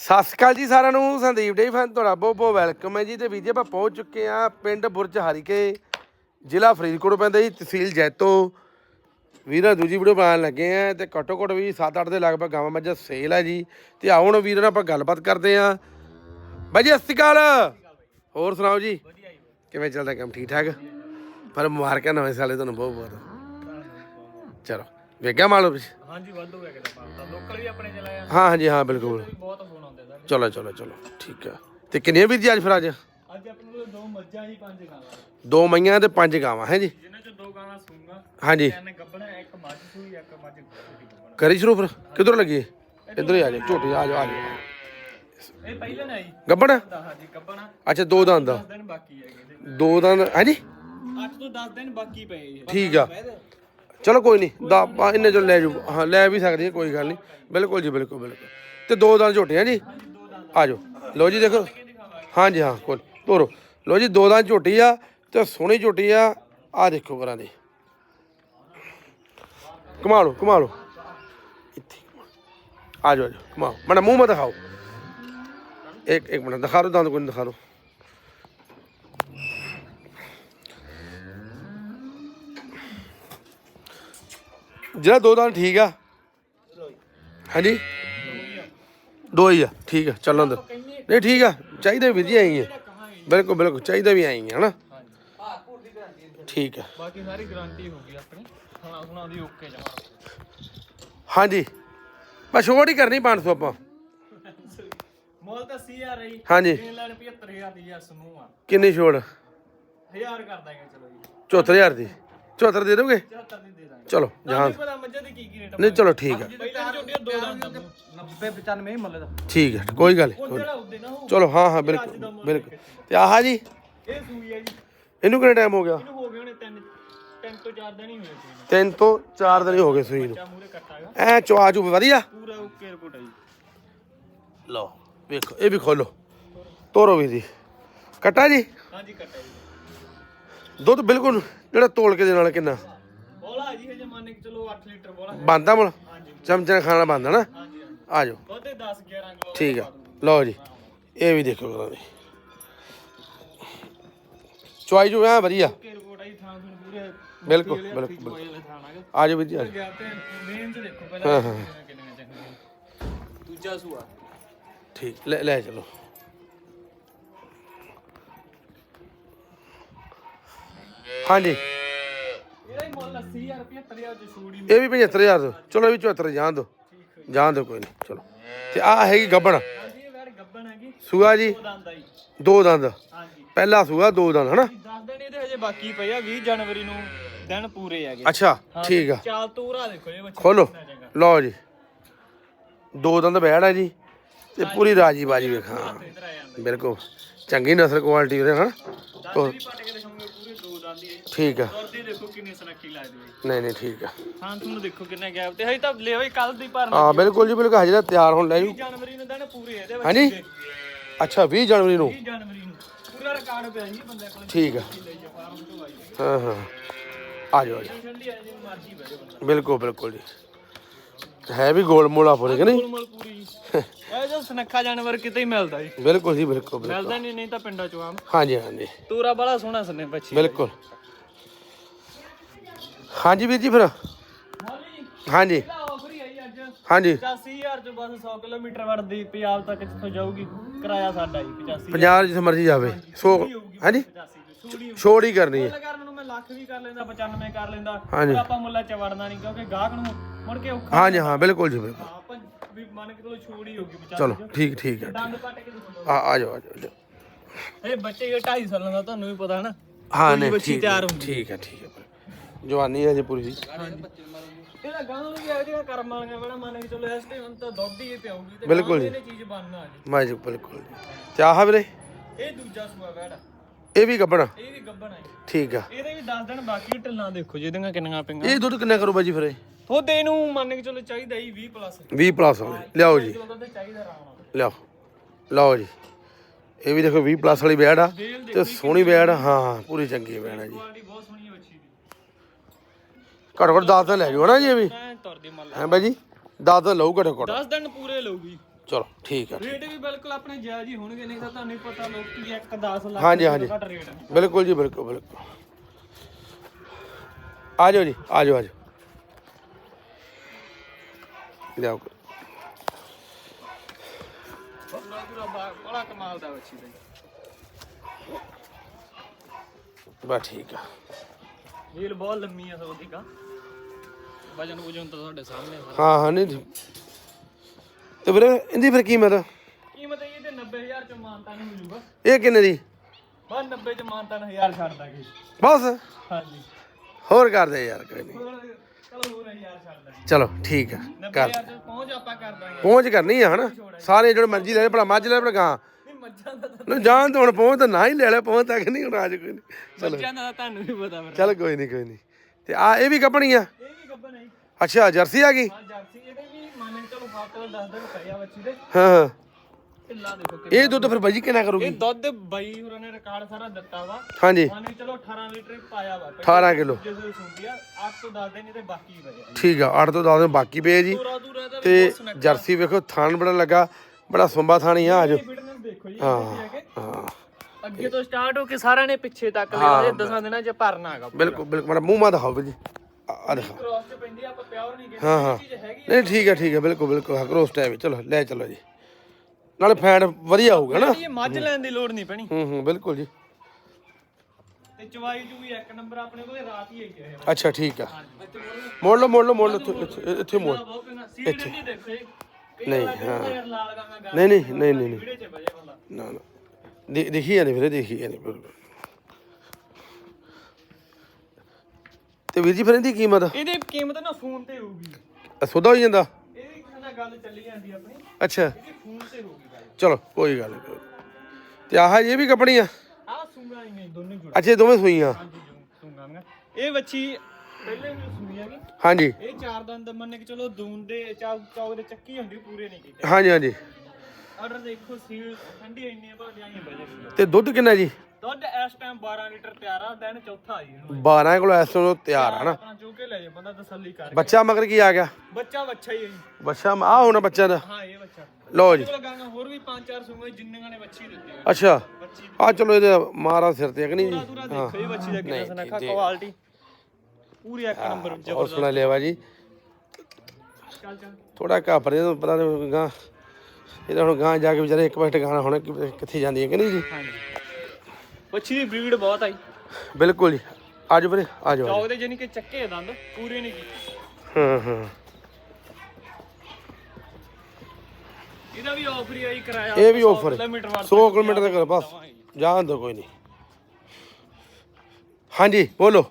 ਸਤਿ ਸ਼੍ਰੀ ਅਕਾਲ ਜੀ ਸਾਰਿਆਂ ਨੂੰ, ਸੰਦੀਪ ਡੇ ਫੈਨ ਤੁਹਾਡਾ ਬਹੁਤ ਬਹੁਤ ਵੈਲਕਮ ਹੈ ਜੀ ਤੇ ਵੀਰ ਜੀ ਆਪਾਂ ਪਹੁੰਚ ਚੁੱਕੇ ਆ ਪਿੰਡ ਬੁਰਜ ਹਰੀਕੇ ਜ਼ਿਲ੍ਹਾ ਫਰੀਦਕੋਟ ਪੈਂਦਾ ਜੀ, ਤਹਿਸੀਲ ਜੈਤੋ। ਵੀਰਾਂ ਦੂਜੀ ਵੀਡੀਓ ਬਣਾਉਣ ਲੱਗੇ ਆ ਤੇ ਘੱਟੋ ਘੱਟ ਵੀ 7-8 ਦੇ ਲਗਭਗ ਗਾਵਾਂ ਮੱਝਾਂ ਸੇਲ ਹੈ ਜੀ। ਤੇ ਆਉਣ ਵੀਰਾਂ ਨਾਲ ਆਪਾਂ ਗੱਲਬਾਤ ਕਰਦੇ ਆ ਬਾਈ ਜੀ, ਸਤਿ ਸ਼੍ਰੀ ਅਕਾਲ। ਹੋਰ ਸੁਣਾਓ ਜੀ? ਕਿਵੇਂ ਚੱਲਦਾ ਕੰਮ? ਠੀਕ ਠਾਕ? ਪਰ ਮੁਬਾਰਕਾਂ ਨਵੇਂ ਸਾਲੇ, ਤੁਹਾਨੂੰ ਬਹੁਤ ਬਹੁਤ। ਚਲੋ। ਵੇਖਿਆ ਮਾਲੋ ਹਾਂਜੀ ਵਾਧੂ ਹੈ ਕਿਤੇ ਪਾਉਂਦਾ ਲੋਕਲ ਵੀ ਆਪਣੇ ਚਲਾਇਆ ਹਾਂ ਹਾਂਜੀ ਹਾਂ ਬਿਲਕੁਲ। ਬਹੁਤ ਫੋਨ ਆਉਂਦੇ ਸਾਡੇ। ਚਲੋ ਚਲੋ ਚਲੋ ਠੀਕ ਆ। ਤੇ ਕਿੰਨੀਆਂ ਵੀਰ ਜੀ ਅੱਜ ਫਿਰ ਅੱਜ? ਅੱਜ ਆਪਣੇ ਕੋਲ ਦੋ ਮੱਝਾਂ ਹੀ ਪੰਜ ਗਾਵਾਂ। ਦੋ ਮਈਆਂ ਤੇ ਪੰਜ ਗਾਵਾਂ ਹੈ ਜੀ? ਜਿਨ੍ਹਾਂ ਚ ਦੋ ਗਾਵਾਂ ਸੂਗਾ। ਹਾਂਜੀ। ਤਿੰਨ ਗੱਬਣਾ ਇੱਕ ਮੱਝ ਸੂਈ ਇੱਕ ਮੱਝ ਕਰੀ ਸ਼ੁਰੂ ਫਿਰ। ਕਿੱਧਰੋਂ ਲੱਗੀ? ਇੱਧਰ ਹੀ ਆ ਜਾ ਝੋਟੀ ਆ ਜਾ ਆ ਜਾ ਇਹ ਪਹਿਲਾਂ ਨਾ ਜੀ। ਗੱਬੜ ਦਾ ਹਾਂਜੀ ਗੱਬਣਾ ਅੱਛਾ ਦੋ ਦੰਦ 10 ਦਿਨ ਬਾਕੀ ਹੈਗੇ ਦੋ ਦੰਦ ਹਾਂਜੀ 8 ਤੋਂ 10 ਦਿਨ ਬਾਕੀ ਪਏ ਠੀਕ ਆ। ਚਲੋ ਕੋਈ ਨਹੀਂ ਦਾ ਇੰਨੇ ਚੋਂ ਲੈ ਜੂ ਹਾਂ, ਲੈ ਵੀ ਸਕਦੇ ਹਾਂ, ਕੋਈ ਗੱਲ ਨਹੀਂ। ਬਿਲਕੁਲ ਜੀ, ਬਿਲਕੁਲ ਬਿਲਕੁਲ। ਤੇ ਦੋ ਦੰਦ ਆ ਜੀ। ਆ ਜਾਓ। ਲਓ ਜੀ ਦੇਖੋ। ਹਾਂਜੀ, ਹਾਂ ਕੋਲ ਤੋਰੋ। ਲਓ ਜੀ, ਦੋ ਦੰਦ ਝੋਟੀ ਆ ਤੇ ਸੋਹਣੀ ਝੋਟੀ ਆ। ਆ ਦੇਖੋ ਕਰਾਂ ਦੀ। ਕਮਾ ਲਓ ਕਮਾ ਲਓ। ਇੱਥੇ ਆ ਜਾਓ ਆ ਜਾਓ। ਕਮਾਓ ਮਣਾ ਮੂੰਹ ਮਤ ਦਿਖਾਓ। ਇੱਕ ਇੱਕ ਮਿੰਟ, ਦਿਖਾ ਦਿਓ, ਦੰਦ ਕੋਈ ਨਹੀਂ ਦਿਖਾ ਦਿਓ। ਜਿਹੜਾ ਦੋ ਦੰਦ ਠੀਕ ਆ। ਹਾਂਜੀ? ਦੋ ਹੀ ਆ ਠੀਕ ਆ ਚੱਲਣ ਦੋ ਨਹੀਂ ਠੀਕ ਆ ਚਾਹੀਦੇ ਵੀ ਜੀ ਆਈ ਹੈ ਬਿਲਕੁਲ ਬਿਲਕੁਲ ਚਾਹੀਦਾ ਵੀ ਆਈ ਹੈ ਹਨਾ? ਠੀਕ ਆ। ਬਾਕੀ ਸਾਰੀ ਗਾਰੰਟੀ ਹੋ ਗਈ ਆਪਣੀ। ਖਾਣਾ ਖੁਣਾ ਦੀ ਓਕੇ ਜਮਾ। ਹਾਂਜੀ। ਬਸ ਛੋਟ ਹੀ ਕਰਨੀ 500 ਆਪਾਂ। ਮੋਲ ਤਾਂ ਸੀ ਆ ਰਹੀ। ਹਾਂਜੀ। ਦੇਣ ਲੈਣ 75000 ਦੀ ਆ ਸਮੂਹ ਆ। ਕਿੰਨੀ ਛੋੜ? 1000 ਕਰ ਦਾਂਗੇ ਚਲੋ ਜੀ। 74000 ਦੀ। 74 ਦੇ ਦੋਗੇ? 74 ਦੀ ਦੇ ਦਾਂਗੇ। ਚਲੋ ਜਹਾਂ ਪਤਾ ਮੱਝਾਂ ਦੀ ਕੀ ਕੀ ਰੇਟ ਨਹੀਂ ਚਲੋ ਠੀਕ ਆ। ਪਹਿਲਾਂ ਝੋਟੀਆਂ ਦੋ ਦੰਦ 90 95 ਹੀ ਮੱਲੇ ਦਾ। ਠੀਕ ਹੈ ਕੋਈ ਗੱਲ ਚਲੋ ਹਾਂ ਹਾਂ ਬਿਲਕੁਲ ਬਿਲਕੁਲ। ਤੇ ਆਹ ਜੀ? ਇਹ ਸੂਈ ਹੈ ਜੀ। ਇਹਨੂੰ ਕਿੰਨਾ ਟਾਈਮ ਹੋ ਗਿਆ? ਇਹਨੂੰ ਹੋ ਗਏ ਉਹਨੇ ਤਿੰਨ ਤੋਂ ਚਾਰ ਦਿਨ ਹੀ ਹੋਏ ਸੀ ਇਹਨੂੰ ਤਿੰਨ ਤੋਂ ਚਾਰ ਦਿਨ ਹੀ ਹੋ ਗਏ ਸੂਈ ਨੂੰ। ਐ ਚਵਾ ਚੂ ਵਧੀਆ। ਪੂਰਾ ਓਕੇ ਰਿਪੋਰਟ ਹੈ ਜੀ। ਲਓ ਵੇਖੋ ਇਹ ਵੀ ਖੋਲੋ। ਤੋਰੋ ਵੀ ਜੀ। ਕਟਾ ਜੀ? ਹਾਂਜੀ ਕੱਟਾ ਜੀ। ਦੁੱਧ ਬਿਲਕੁਲ ਜਿਹੜਾ ਤੋਲ ਕੇ ਦੇ ਨਾਲ ਕਿੰਨਾ? ਬੋਲਾ ਜੀ ਹਜੇ ਮੰਨ ਕੇ ਚਲੋ 8 ਲੀਟਰ ਬੋਲਾ ਬੰਦਾ ਮੁਲ ਚਮਚਾ ਖਾਣਾ ਬੰਦਾ ਨਾ? ਆ ਜਾਓ ਉਹਦੇ 10 11 ਕਿਲੋ ਠੀਕ ਆ। ਲਓ ਜੀ ਇਹ ਵੀ ਦੇਖੋ ਕਰਾਂ ਦੀ ਚੁਆਈ ਜੋ ਐ ਵਧੀਆ। ਜੀ ਬਿਲਕੁਲ ਬਿਲਕੁਲ ਆ ਜਾਓ ਵੀਰ ਜੀ ਹਾਂ, ਪਹਿਲਾਂ ਹਾਂ। ਦੂਜਾ ਸੂਆ। ਠੀਕ ਲੈ ਲੈ ਚਲੋ। ਹਾਂਜੀ। ਇਹਦਾ ਹੀ ਮੁੱਲ 80000 ਰੁਪਏ 70000 ਚ ਛੂੜੀ ਇਹ ਵੀ 75000 ਦੋ ਚਲੋ ਇਹ ਵੀ 74 ਜਾਣ ਦੋ। ਜਾਣ ਦੋ ਕੋਈ ਨਹੀਂ ਚਲੋ। ਤੇ ਆ ਹੈਗੀ ਗੱਬਣ। ਹਾਂਜੀ ਇਹ ਵੈੜ ਗੱਬਣ ਹੈਗੀ। ਸੂਆ ਜੀ? ਦੋ ਦੰਦ ਆਈ ਦੋ ਦੰਦ। ਹਾਂਜੀ। ਪਹਿਲਾ ਸੂਆ ਦੋ ਦੰਦ ਹਨਾ? 10 ਦਿਨ ਇਹਦੇ ਹਜੇ ਬਾਕੀ ਪਏ ਆ 20 ਜਨਵਰੀ ਨੂੰ ਦਿਨ ਪੂਰੇ ਹੈਗੇ। ਅੱਛਾ ਠੀਕ ਆ। ਚਾਲ ਤੂਰਾ ਦੇਖੋ ਇਹ ਬੱਚਾ ਖੋਲੋ। ਕਿੰਨਾ ਚੰਗਾ। ਲਓ ਜੀ। ਦੋ ਦੰਦ ਬੈੜ ਹੈ ਜੀ। ਤੇ ਪੂਰੀ ਰਾਜੀ ਬਾਜੀ ਵੇਖਾਂ ਇਧਰ ਆ ਜਾਂਦਾ। ਬਿਲਕੁਲ। ਚੰਗੀ ਨਸਲ ਕੁਆਲਿਟੀ ਵੀਰੇ ਹਾਂ ਦੰਦ ਵੀ ਪੱਟ ਕੇ ਦਿਖਾਉਂਗੇ ਪੂਰੇ ਦੋ ਦੰਦ ਹੀ। ਠੀਕ ਆ। ਤੁਰਦੀ ਦੇਖੋ ਕਿੰਨੀ ਸੁਨੱਖੀ ਲੱਗਦੀ ਹੈ। ਨਹੀਂ ਨਹੀਂ ਠੀਕ ਆ। ਹਾਂ ਤੁਹਾਨੂੰ ਦੇਖੋ ਕਿੰਨੇ ਗੈਪ ਤੇ ਹਜੇ ਤਾਂ ਲੈ ਹੋਈ ਕੱਲ ਦੀ ਭਰਨ। ਹਾਂ ਬਿਲਕੁਲ ਜੀ ਬਿਲਕੁਲ ਹਜੇ ਤਾਂ ਤਿਆਰ ਹੋਣ ਲੈ ਜੂ। 20 ਜਨਵਰੀ ਨੂੰ ਦਿਨ ਪੂਰੇ ਇਹਦੇ ਵਿੱਚ ਹਾਂਜੀ। ਦੇ। ਅੱਛਾ 20 ਜਨਵਰੀ ਨੂੰ? 20 ਜਨਵਰੀ ਨੂੰ। ਪੂਰਾ ਰਿਕਾਰਡ ਪਿਆ ਜੀ ਬੰਦੇ ਕੋਲ ਠੀਕ ਆ। ਹਾਂ ਹਾਂ। ਆ ਜਾਓ ਆ ਜਾਓ। ਬਿਲਕੁਲ ਬਿਲਕੁਲ ਜੀ। ਹੈ ਵੀ ਗੋਲ ਮੋਲਾ ਪੂਰੇ ਕਿ ਨਹੀਂ? ਫੁੱਲ ਪੂਰੀ ਜੀ। ਇਹ ਜੋ ਸੁਨੱਖਾ ਜਾਨਵਰ ਕਿਤੇ ਹੀ ਮਿਲਦਾ ਜੀ। ਬਿਲਕੁਲ ਜੀ ਬਿਲਕੁਲ ਬਿਲਕੁਲ। ਮਿਲਦਾ ਨਹੀਂ ਨਹੀਂ ਤਾਂ ਪਿੰਡਾਂ ਚੋਂ ਆਮ। ਹਾਂਜੀ ਹਾਂਜੀ। ਤੂਰਾ ਬੜਾ ਸੋਹਣਾ ਸਨੇ ਬੱਚੀ ਬਿਲਕੁਲ। ਹਾਂਜੀ ਵੀਰ ਜੀ ਫਿਰ। ਮੋਲੀ ਹਾਂਜੀ। ਇਹਦਾ ਆਫਰ ਹੀ ਆਈ ਅੱਜ ਹਾਂਜੀ 85000 ਚ ਬਸ 100 ਕਿਲੋਮੀਟਰ ਵੜਦੀ ਪੰਜਾਬ ਤੱਕ ਜਿੱਥੋਂ ਜਾਊਗੀ ਕਿਰਾਇਆ ਸਾਡਾ ਜੀ 85 ਪੰਜਾਬ ਜਿੱਥੇ ਮਰਜ਼ੀ ਜਾਵੇ। ਸੋ ਹਾਂਜੀ। 85 ਛੂੜੀ ਛੋੜ ਹੀ ਕਰਨੀ ਹੈ। ਮੁੱਲ ਲੱਖ ਵੀ ਕਰ ਲੈਂਦਾ 95 ਕਰ ਲੈਂਦਾ ਹਾਂਜੀ। ਪਰ ਆਪਾਂ ਮੁੱਲਾਂ ਚ ਵੜਨਾ ਨਹੀਂ ਕਿਉਂਕਿ ਗਾਹਕ ਨੂੰ ਮੁੜ ਕੇ ਔਖਾ ਹਾਂਜੀ ਹਾਂ ਬਿਲਕੁਲ ਜੀ ਬਿਲਕੁਲ। ਹਾਂ, ਆਪਾਂ ਵੀ ਮੰਨ ਕੇ ਚਲੋ ਛੂੜ ਹੀ ਹੋਊਗੀ 85 ਚਲੋ ਠੀਕ ਠੀਕ ਹੈ ਦੰਦ ਕੇ ਆ ਆ ਜਾਓ ਆ ਜਾਓ, ਇਹ ਬੱਚੇ ਇਹ 2.5 ਸਾਲਾਂ ਦਾ ਤੁਹਾਨੂੰ ਵੀ ਪਤਾ ਹੈ ਨਾ। ਹਾਂ ਨਹੀਂ ਠੀਕ ਠੀਕ ਹੈ ਠੀਕ ਹੈ। ਜਵਾਨੀ ਹੈ ਜੀ ਪੂਰੀ ਜੀ। ਇਹਦਾ ਗਾਂ ਨੂੰ ਵੀ ਇਹੋ ਕਰਮ ਵਾਲੀਆਂ ਬੜਾ ਮੰਨ ਕੇ ਚਲੋ ਇਸ ਤਾਂ ਦੁੱਧ ਹੀ ਪਿਆਉਗੀ ਤੇ ਬਿਲਕੁਲ ਜੀ। ਚੀਜ਼ ਬਣਨਾ ਜੀ। ਮੈਂ ਜੀ ਬਿਲਕੁਲ ਜੀ। ਤੇ ਆਹ ਵੀਰੇ? ਇਹ ਦੂਜਾ ਸੂਆ ਵੈੜਾ ਇਹ ਵੀ ਗੱਬਣਾ ਇਹ ਵੀ ਗੱਬਣ ਹੈ ਠੀਕ ਆ। ਇਹਦੇ ਵੀ 10 ਦਿਨ ਬਾਕੀ ਢਿੱਲਾਂ ਦੇਖੋ ਜਿਹਦੀਆਂ ਕਿੰਨੀਆਂ ਪਿੰਗਾਂ ਇਹ ਦੁੱਧ ਕਿੰਨਾ ਕਰੂ ਬਾਜੀ ਫਿਰ ਇਹ? ਇਹਨੂੰ ਮੰਨ ਕੇ ਚਲੋ ਚਾਹੀਦਾ ਹੀ 20 ਪਲੱਸ 20 ਪਲੱਸ ਲਿਆਓ ਜੀ। ਦੁੱਧ ਲਿਆਓ। ਲਓ ਜੀ। ਇਹ ਵੀ ਦੇਖੋ 20 ਪਲੱਸ ਵਾਲੀ ਬੈੜ ਆ ਤੇ ਸੋਹਣੀ ਬੈੜ ਹਾਂ ਹਾਂ ਪੂਰੀ ਚੰਗੀ ਬੈੜ ਆ ਜੀ। ਘੱਟੋ ਘੱਟ 10 ਦਿਨ ਲੈ ਜਾਓ ਨਾ ਜੀ ਇਹ ਵੀ। ਹੈ ਬਾਈ ਜੀ? 10 ਦਿਨ ਲਊ ਘੱਟੋ ਘੱਟ। 10 ਦਿਨ ਪੂਰੇ ਲਊਗੀ। ਚਲੋ ਠੀਕ ਆ ਰੇਟ ਵੀ ਬਿਲਕੁਲ ਆਪਣੇ ਜਾਇਜ਼ ਹੀ ਹੋਣਗੇ ਨਹੀਂ ਤਾਂ ਤੁਹਾਨੂੰ ਹੀ ਪਤਾ ਲੋਕੀ 1 10 ਲੱਖ ਹਾਂਜੀ, ਤੋਂ ਹਾਂਜੀ। ਘੱਟ ਰੇਟ ਹੈ ਬਿਲਕੁਲ ਜੀ ਬਿਲਕੁਲ ਬਿਲਕੁਲ ਆ ਜਾਓ ਜੀ ਆ ਜਾਓ ਆ ਜਾਓ ਲਿਆਓ ਬਾ- ਬੜਾ ਕਮਾਲ ਦਾ ਬੱਚੀ ਦਾ ਬਸ ਠੀਕ ਆ ਹੀਲ ਬਹੁਤ ਲੰਮੀ ਆ ਸੋ ਕਾ ਵਜਨ ਵਜਨ ਤਾਂ ਤੁਹਾਡੇ ਸਾਹਮਣੇ। ਹਾਂ ਹਾਂ ਨਹੀਂ। ਤੇ ਵੀਰੇ ਇਹਦੀ ਫਿਰ ਕੀਮਤ ਕੀਮਤ ਇਹਦੀ ਤੇ 90000 ਚ ਮਾਨਤਾ ਨਹੀਂ ਹੋ ਇਹ ਕਿੰਨੇ ਦੀ? ਬਸ 90 ਚ ਮਾਨਤਾ 1000 ਛੱਡ ਦਾਂਗੇ ਬਸ? ਹਾਂਜੀ। ਹੋਰ ਕਰ ਦੇ ਯਾਰ ਕੋਈ ਨਹੀਂ। ਚਲੋ ਹੋਰ 1000 ਛੱਡ ਦਾਂਗੇ। ਚਲੋ ਠੀਕ ਆ ਕਰ। 90000 ਚ ਪਹੁੰਚ ਆਪਾਂ ਕਰ ਦਾਂਗੇ। ਪਹੁੰਚ ਕਰਨੀ ਆ ਹਨਾ? ਸਾਰੇ ਜਿਹੜੇ ਮਰਜ਼ੀ ਲੈ ਲੈ ਭਲਾ ਮੱਝ ਲੈ ਭਲਾ ਗਾਂ। ਨਹੀਂ ਮੱਝਾਂ ਦਾ ਤਾਂ ਨਾ ਜਾਣ ਤਾਂ ਹੁਣ ਪਹੁੰਚ ਤਾਂ ਨਾ ਹੀ ਲੈ ਲੈ ਪਹੁੰਚ ਤੱਕ ਨਹੀਂ ਹੁਣ ਕੋਈ ਨਹੀਂ। ਮੱਝਾਂ ਦਾ ਤਾਂ ਤੁਹਾਨੂੰ ਵੀ ਪਤਾ ਚੱਲ ਕੋਈ ਨਹੀਂ ਕੋਈ ਨਹੀਂ। ਤੇ ਆ ਇਹ ਵੀ ਕੱਪਣੀ ਆ? ਇਹ ਵੀ ਹੈ ਅੱਛਾ ਜਰਸੀ ਆ ਗਈ? ਹਾਂ ਜਰਸੀ ਹਾਂ ਹਾਂ। ਇਹ ਦੁੱਧ ਫਿਰ ਬਾਜੀ ਕਿੰਨਾ ਇਹ ਕਰੂਗੀ ਦੁੱਧ ਬਾਈ ਹੋਰਾਂ ਨੇ ਰਿਕਾਰਡ ਸਾਰਾ ਦਿੱਤਾ ਵਾ। ਹਾਂਜੀ। ਮੰਨ ਕੇ ਚਲੋ 18 ਲੀਟਰ ਪਾਇਆ ਵਾ। 18 ਕਿਲੋ। ਜਦੋਂ ਸੁਣਦੀ ਆ 8 ਤੋਂ 10 ਦਿਨ ਇਹਦੇ ਬਾਕੀ ਪਏ ਠੀਕ ਆ 8 ਤੋਂ 10 ਦਿਨ ਬਾਕੀ ਪਏ ਜੀ। ਤੇ ਜਰਸੀ ਵੇਖੋ ਥਾਣ ਬੜਾ ਲੱਗਾ ਬੜਾ ਸੁੰਬਾ ਥਾਣੀ ਆ ਆਜੋ ਹਾਂ ਅੱਗੇ ਤੋਂ ਸਟਾਰਟ ਹੋ ਕੇ ਸਾਰਿਆਂ ਨੇ ਪਿੱਛੇ ਤੱਕ ਲਿਆ ਇਹ ਦਸਾਂ ਦਿਨਾਂ ਚ ਭਰਨਾ ਹੈਗਾ ਬਿਲਕੁਲ ਬਿਲਕੁਲ ਮੇਰਾ ਮੂੰਹ ਮਾ ਦਿਖਾਓ ਜੀ। ਆ ਦਿਖਾ। ਆਪਾਂ ਪਿਓਰ ਨਹੀਂ ਕਹਿੰਦੇ ਹਾਂ ਹਾਂ। ਚੀਜ਼ ਹੈਗੀ ਨਹੀਂ ਠੀਕ ਹੈ ਠੀਕ ਹੈ ਬਿਲਕੁਲ ਬਿਲਕੁਲ। ਹਕਰੋਸ ਟਾਈਮ ਚਲੋ ਲੈ ਚਲੋ ਜੀ। ਨਾਲੇ ਫੈਨ ਵਧੀਆ ਹੋਊਗਾ ਨਾ। ਇਹ ਮੱਝ ਲੈਣ ਦੀ ਲੋੜ ਨਹੀਂ ਪੈਣੀ। ਹੂੰ ਹੂੰ ਬਿਲਕੁਲ ਜੀ। ਤੇ ਚਵਾਈ ਚੂਈ ਇੱਕ ਨੰਬਰ ਆਪਣੇ ਕੋਲੇ ਰਾਤ ਹੀ ਆਈ ਹੈ। ਅੱਛਾ ਠੀਕ ਆ। ਮੋੜ ਲਓ ਮੋੜ ਲਓ ਮੋੜ ਲਓ। ਇੱਥੇ- ਇੱਥੇ- ਇੱਥੇ ਮੋੜ। ਬਹੁਤ ਨਹੀਂ ਦੇਖੋ ਇਹ। ਨਹੀਂ, ਹਾਂ। ਲਾਲ ਨਹੀਂ ਨਹੀਂ ਨਹੀਂ ਨਹੀਂ ਨਹੀਂ। ਵੀੜੇ ਚ ਵਜੇ ਬੰਦਾ ਨਾ ਨਾ। ਦੇ- ਦੇਖੀ ਜਾਂਦੇ ਵੀਰੇ ਦੇਖੀ ਜਾਂਦੇ। ਬਿਲਕੁਲ ਤੇ ਵੀਰ ਜੀ ਫਿਰ ਇਹਦੀ ਕੀਮਤ? ਇਹਦੀ ਕੀਮਤ ਨਾ ਫੋਨ ਤੇ ਹੋਊਗੀ। ਸੌਦਾ ਹੋ ਜਾਂਦਾ? ਇਹ ਵੀ ਕਿਸੇ ਨਾਲ ਗੱਲ ਚੱਲੀ ਜਾਂਦੀ ਆਪਣੀ। ਅੱਛਾ। ਇਹਦੀ ਫੋਨ ਤੇ ਹੋਊਗੀ ਗੱਲ। ਚਲੋ ਕੋਈ ਗੱਲ ਨਹੀਂ ਤੇ ਆਹ ਇਹ ਵੀ ਕੱਪਣੀ ਆ? ਆ ਸੁੰਗਾ ਹੀ ਨਹੀਂ ਦੋਨੇ ਜੁੜ। ਅੱਛਾ ਇਹ ਦੋਵੇਂ ਸੂਈਆਂ। ਹਾਂਜੀ ਸੁੰਗਾ ਇਹ ਬੱਚੀ ਪਹਿਲੇ ਵੀ ਸੁਣੀ ਹੈਗੀ ਹਾਂਜੀ। ਇਹ ਚਾਰ ਦੰਦ ਮੰਨ ਕੇ ਚਲੋ ਦੂਨ ਦੇ ਚੌਕ ਚੌਕ ਦੇ ਚੱਕੀ ਹੁੰਦੀ ਪੂਰੇ ਨਹੀਂ ਕੀਤੇ। ਹਾਂਜੀ ਹਾਂਜੀ। ਆਰਡਰ ਦੇਖੋ ਸੀਲ ਠੰਡੀ ਇੰਨੀ ਪਰ ਜਾਈਏ ਬਜੇ ਤੇ ਦੁੱਧ ਕਿੰਨਾ ਜੀ? ਦੁੱਧ ਇਸ ਟਾਈਮ 12 ਲੀਟਰ ਤਿਆਰ ਆ ਦਿਨ ਚੌਥਾ ਆ ਜੀ ਇਹਨੂੰ 12 ਕਿਲੋ ਇਸ ਤੋਂ ਤਿਆਰ ਆ ਨਾ। ਆਪਣਾ ਚੋ ਕੇ ਲੈ ਜਾ ਬੰਦਾ ਤਸੱਲੀ ਕਰ ਬੱਚਾ ਮਗਰ ਕੀ ਆ ਗਿਆ? ਬੱਚਾ ਬੱਚਾ ਹੀ ਹੈ ਜੀ। ਬੱਚਾ ਆ ਹੋਣਾ ਬੱਚਾ ਦਾ। ਹਾਂ ਇਹ ਬੱਚਾ। ਲਓ ਜੀ। ਕੋਲ ਗਾਂਗਾ ਹੋਰ ਵੀ ਪੰਜ ਚਾਰ ਸੂਏ ਜਿੰਨੀਆਂ ਨੇ ਬੱਚੀ ਦਿੱਤੀ ਹੈ ਅੱਛਾ ਆ ਚਲੋ ਇਹਦੇ ਮਾਰਾ ਸਿਰ ਤੇ ਕਿ ਨਹੀਂ ਜੀ? ਦੇਖੋ ਇਹ ਬੱਚੀ ਦਾ ਕਿੰਨਾ ਸਨਖਾ ਕੁਆਲਿਟੀ ਪੂਰੀ ਇੱਕ ਨੰਬਰ ਹੋਰ ਸੁਣਾ ਲਿਆ ਜੀ। ਚੱਲ ਚੱਲ। ਥੋੜਾ ਘਾਪਰ ਪਤਾ ਨਹੀਂ ਗਾਂ ਇਹਦਾ ਹੁਣ ਗਾਂ ਜਾ ਕੇ ਵਿਚਾਰੇ ਇੱਕ ਵਾਰ ਟਿਕਾਣਾ ਹੋਣਾ ਕਿੱਥੇ ਜਾਂਦੀ ਹੈ ਕਿ ਨਹੀਂ ਜੀ? ਹਾਂਜੀ। ਬੱਚੀ ਦੀ ਬਰੀਡ ਬਹੁਤ ਆਈ ਬਿਲਕੁਲ ਜੀ। ਆਜੋ ਵੀਰੇ ਆਜੋ ਚੌਕ ਦੇ ਜਾਨੀ ਕਿ ਚੱਕੇ ਦੰਦ ਪੂਰੇ ਨਹੀਂ ਕੀਤੇ। ਹਾਂ ਹਾਂ। ਇਹਦਾ ਵੀ ਆਫਰ ਹੀ ਆਈ ਕਰਾਇਆ। ਇਹ ਵੀ ਆਫਰ ਕਿਲੋਮੀਟਰ ਵਾਰ 100 ਕਿਲੋਮੀਟਰ ਤੱਕ ਬਸ। ਜਾਣ ਦੋ ਕੋਈ ਨਹੀਂ। ਹਾਂਜੀ ਬੋਲੋ।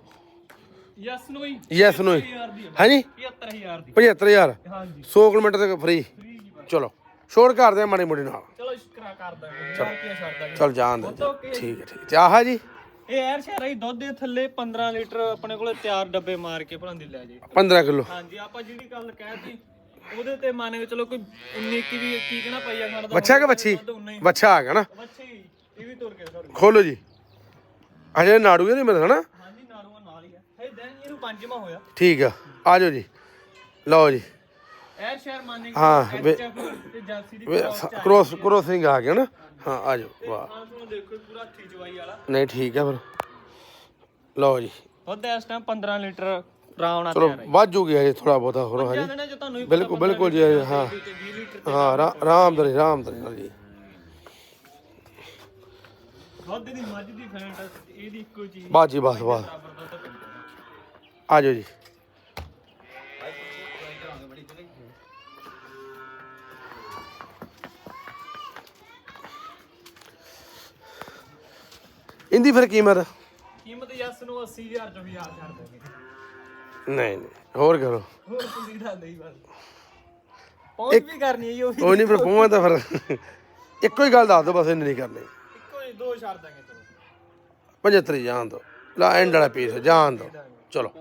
ਯਸ ਨੂੰ ਹੀ ਯੈਸ ਨੋ 75000 ਦੀ ਹੈ ਹਾਂਜੀ? 75000 ਦੀ। 75000 ਹਾਂਜੀ। 100 ਕਿਲੋਮੀਟਰ ਤੱਕ ਫ੍ਰੀ ਚਲੋ। ਛੋੜ ਕਰਦੇ ਆ ਮਾੜੀ ਮੋੜੀ ਨਾਲ। ਚਲੋ ਸ਼ੁਕਰਾ ਕਰ ਦਾਂਗੇ। ਯਾਰ ਕੀ ਛੱਡ ਦਾਂਗੇ। ਚਲ ਜਾਣ ਦੇ। ਠੀਕ ਹੈ ਠੀਕ ਆਹ ਜੀ? ਇਹ ਐਰ ਸ਼ਹਿਰ ਆਈ ਦੁੱਧ ਦੇ ਥੱਲੇ 15 ਲੀਟਰ ਆਪਣੇ ਕੋਲੇ ਤਿਆਰ ਡੱਬੇ ਮਾਰ ਕੇ ਭਰਾਂਦੀ ਲੈ ਜੀ। 15 ਕਿਲੋ। ਹਾਂਜੀ ਆਪਾਂ ਜਿਹੜੀ ਗੱਲ ਕਹਿਤੀ ਉਹਦੇ ਤੇ ਮੰਨ ਕੇ ਚਲੋ ਕੋਈ 19 ਕੀ ਵੀ ਕੀ ਕਹਿਣਾ ਪਈਆ ਖੜਦਾ ਬੱਚਾ ਕਿ ਬੱਚੀ ਬੱਚਾ ਆ ਗਿਆ ਨਾ। ਬੱਚੇ ਹੀ ਇਹ ਵੀ ਤੁਰ ਕੇ ਖੜੂ ਖੋਲੋ ਜੀ। ਅਜੇ ਨਾੜੂ ਨਹੀਂ ਮਿਲਦਾ ਹਨਾ? ਹਾਂਜੀ ਨਾਲੂਆ ਨਾਲ ਹੀ ਆ। ਇਹ ਦਿਨ ਇਹਨੂੰ ਪੰਜਵਾਂ ਹੋਇਆ। ਠੀਕ ਆ। ਆਜੋ ਜੀ। ਲਓ ਜੀ। ਐਰ ਸ਼ਹਿਰ ਹਾਂ, ਵੇ- ਤੇ ਜਰਸੀ ਦੀ ਕ੍ਰੋਸ ਕ੍ਰੋਸਿੰਗ ਆ ਗਿਆ ਨਾ? ਹਾਂ ਆਜੋ ਵਾਹ। ਹਾਂ ਤੁਹਾਨੂੰ ਦੇਖੋ ਪੂਰਾ ਹੱਥੀ ਚਵਾਈ ਵਾਲਾ। ਨਹੀਂ ਠੀਕ ਆ ਫਿਰ। ਲਓ ਜੀ। ਦੁੱਧ ਇਸ ਟਾਈਮ 15 ਲੀਟਰ ਆਰਾਮ ਨਾਲ ਚਲੋ ਤਿਆਰ ਹੈ ਵੱਧ ਜੂਗੀ ਹਜੇ ਥੋੜਾ ਬਹੁਤਾ ਹੋਰ ਹਜੇ। ਜ਼ਿਆਦਾ ਨਾ ਜੇ ਤੁਹਾਨੂੰ ਵੀ ਬਿਲਕੁਲ ਬਿਲਕੁਲ ਜੀ ਹਾਂ। 20 ਲੀਟਰ ਹਾਂ ਰਾ- ਆਰਾਮ ਦਰੀ ਆਰਾਮ ਦਰੀ ਜੀ। ਦੁੱਧ ਦੀ ਮੱਝ ਦੀ ਫੈਂਟ ਇਹਦੀ ਇੱਕੋ ਚੀਜ਼। ਬਸ ਜੀ ਬਸ ਬਸ। ਬਰਾਬਰ ਦੁੱਧ ਪੈਂਦਾ ਆਜੋ ਜੀ। ਇੰਦੀ ਫਿਰ ਕੀਮਤ? ਕੀਮਤ ਯਸ ਨੂੰ 80000 ਚੋਂ ਵੀ ਆ ਛੱਡ ਦਾਂਗੇ ਨਹੀਂ ਨਹੀਂ ਹੋਰ ਕਰੋ। ਹੋਰ ਤੁਸੀਂ ਦਾ ਨਹੀਂ ਬਸ। ਪਹੁੰਚ ਵੀ ਕਰਨੀ ਹੈ ਜੀ ਉਹ ਵੀ ਉਹ ਨਹੀਂ ਫਿਰ ਪੂਆ ਤਾਂ ਫਿਰ। ਇੱਕੋ ਹੀ ਗੱਲ ਦੱਸ ਦੋ ਬਸ ਇਹਨੇ ਨਹੀਂ ਕਰਨੀ। ਇੱਕੋ ਹੀ ਦੋ ਛੱਡ ਦਾਂਗੇ ਚਲੋ। 75 ਜਾਣ ਦੋ ਲਾ ਐਂਡ ਵਾਲਾ ਪੀਸ ਜਾਣ ਦੋ ਚਲੋ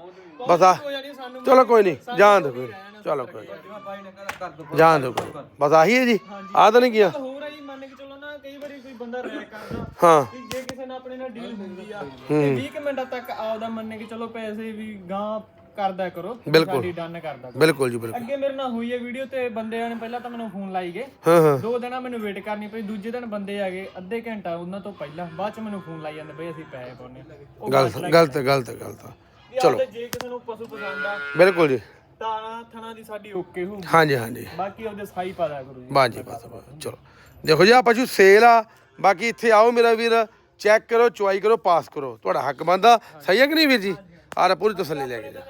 ਬਸ ਆ। ਹੋ ਜਾਣੀ ਸਾਨੂੰ ਚਲੋ ਕੋਈ ਨਹੀਂ ਜਾਣ ਦੋ ਕੋਈ। ਚਲੋ ਕੋਈ ਨੀ। ਜਾਣ ਦੋ ਕੋਈ। ਬਸ ਆਹੀ ਹੈ ਜੀ। ਆ ਤਾਂ ਨਹੀਂ ਗਿਆ ਹੋਰ ਆ ਜੀ ਮੰਨ ਕੇ ਚਲੋ ਨਾ ਕਈ ਵਾਰੀ ਕੋਈ ਬੰਦਾ ਰਹਿ ਕਰਦਾ ਹਾਂ। ਕਿ ਜੇ ਕਿਸੇ ਨਾਲ ਆਪਣੇ ਨਾਲ ਡੀਲ ਹੁੰਦੀ ਆ ਤੇ 20 ਕੁ ਮਿੰਟਾਂ ਤੱਕ ਆਪਦਾ ਮੰਨੇ ਕਿ ਚਲੋ ਪੈਸੇ ਵੀ ਗਾਂ ਕਰਦਾ ਕਰੋ ਬਿਲਕੁਲ। ਸਾਡੀ ਡਨ ਕਰਦਾ ਕਰੋ। ਬਿਲਕੁਲ ਜੀ ਬਿਲਕੁਲ। ਅੱਗੇ ਮੇਰੇ ਨਾਲ ਹੋਈ ਹੈ ਵੀਡੀਓ ਤੇ ਬੰਦਿਆਂ ਨੇ ਪਹਿਲਾਂ ਤਾਂ ਮੈਨੂੰ ਫੋਨ ਲਾਈ ਗਏ। ਹਾਂ ਹਾਂ। ਦੋ ਦਿਨਾਂ ਮੈਨੂੰ ਵੇਟ ਕਰਨੀ ਪਈ ਦੂਜੇ ਦਿਨ ਬੰਦੇ ਆ ਗਏ ਅੱਧੇ ਘੰਟਾ ਉਹਨਾਂ ਤੋਂ ਪਹਿਲਾਂ ਬਾਅਦ ਚ ਮੈਨੂੰ ਫੋਨ ਲਾਈ ਜਾਂਦੇ ਬਈ ਅਸੀਂ ਪੈਸੇ ਪਾਉਣੇ ਉਹ ਗਲਤ ਗਲਤ ਗਲਤ। ਗਲਤ ਚਲੋ। ਜੇ ਕਿਸੇ ਨੂੰ ਪਸ਼ੂ ਪਸੰਦ ਆ ਬਿਲਕੁਲ ਜੀ। ਤਾਂ ਥਣਾ ਦੀ ਸਾਡੀ ਓਕੇ ਹੋਊਗੀ। ਹਾਂਜੀ ਹਾਂਜੀ। ਬਾਕੀ ਉਹਦੇ ਸਾਈ ਪਾ ਦਿਆ ਕਰੋ ਜੀ। ਬਸ ਜੀ ਬਸ ਬਸ। ਚਲੋ। ਦੇਖੋ ਜੀ ਆ ਪਸ਼ੂ ਸੇਲ ਆ। ਬਾਕੀ ਇੱਥੇ ਆਓ ਮੇਰਾ ਵੀਰ ਚੈੱਕ ਕਰੋ ਚੁਆਈ ਕਰੋ ਪਾਸ ਕਰੋ। ਤੁਹਾਡਾ ਹੱਕ ਬੰਦਾ ਸਹੀ ਹੈ ਕਿ ਨਹੀਂ ਵੀਰ ਜੀ? ਆਹ ਪੂਰੀ ਤਸੱਲੀ ਲੈ ਕੇ ਜਾ।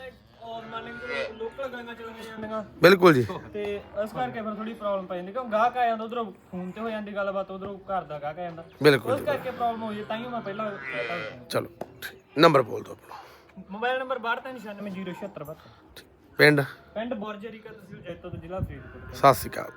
ਲੋਕਲ ਜਾਂਦੀਆਂ ਬਿਲਕੁਲ ਜੀ। ਤੇ ਇਸ ਕਰਕੇ ਫਿਰ ਥੋੜੀ ਪ੍ਰੋਬਲਮ ਪੈ ਜਾਂਦੀ ਕਿਉਂ ਗਾਹਕ ਆ ਜਾਂਦਾ ਉਧਰੋਂ ਫੋਨ ਤੇ ਹੋ ਜਾਂਦੀ ਗੱਲਬਾਤ ਉਧਰੋਂ ਘਰ ਦਾ ਗਾਹਕ ਆ ਜਾਂਦਾ। ਬਿਲਕੁਲ ਉਸ ਕਰਕੇ ਪ੍ਰੋਬਲਮ ਹੋਈ ਤਾਂ ਹੀ ਮੈਂ ਪਹਿਲਾਂ ਕਹਿਤਾ ਚਲੋ ਠੀਕ। ਨੰਬਰ ਬੋਲ ਦਿਓ ਆਪਣਾ। ਮੋਬਾਈਲ ਨੰਬਰ 62960777 ਪਿੰਡ? ਪਿੰਡ ਬੁਰਜਰੀਕਾ ਤਹਿਸੀਲ ਜੈਤੋ ਤੋਂ ਜ਼ਿਲ੍ਹਾ ਫਰੀਦਕੋਟ ਸਤਿ ਸ਼੍ਰੀ ਅਕਾਲ।